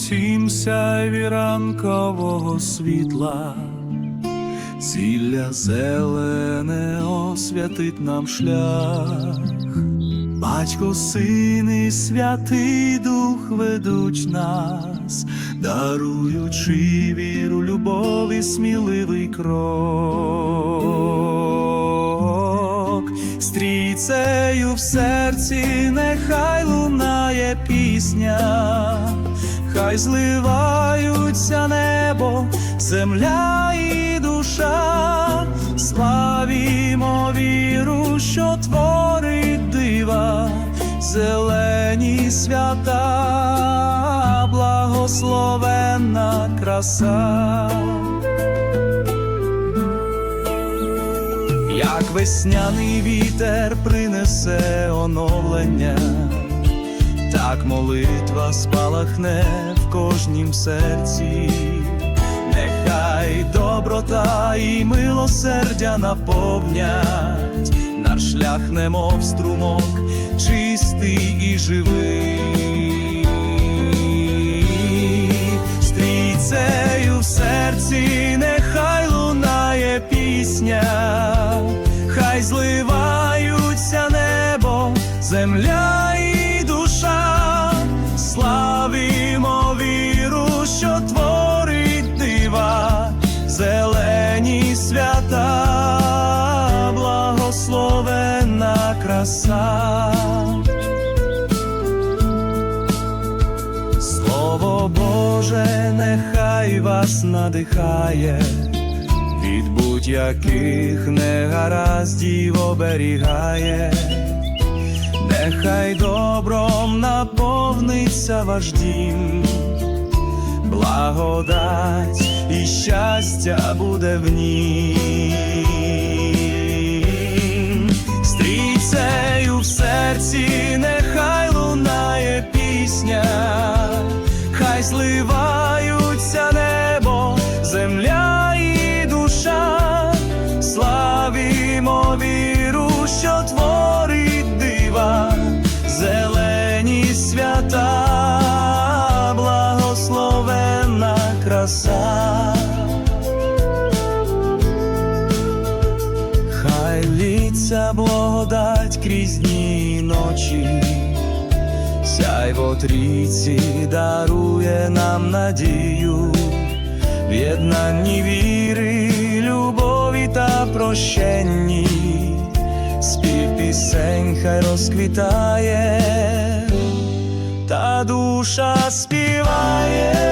Золотім сяйві ранкового світла, зілля зелене освятить нам шлях, батько, син і святий дух ведуть нас, даруючи віру, любов і сміливий крок. Стрійцею в серці нехай лунає пісня, хай зливаються небо, земля і душа, славімо віру, що творить дива, зелені свята, благословенна краса. як весняний вітер принесе оновлення, так молитва спалахне в кожнім серці, нехай доброта і милосердя наповнять наш шлях, немов струмок, чистий і живий. Стрійцею в серці нехай лунає пісня, хай зливаються небо, земля краса. Слово Боже, нехай вас надихає, від будь-яких негараздів оберігає, нехай добром наповниться ваш дім, благодать і щастя буде в нім. Серці нехай лунає пісня, хай зливаються небо, земля і душа, славімо віру, що творить дива, зелені свята, благословенна краса. Хай літься благодать крізь дні ночі, сяйво трійці дарує нам надію, в єднанні віри, любові та прощенні, спів пісень хай розквітає, та душа співає.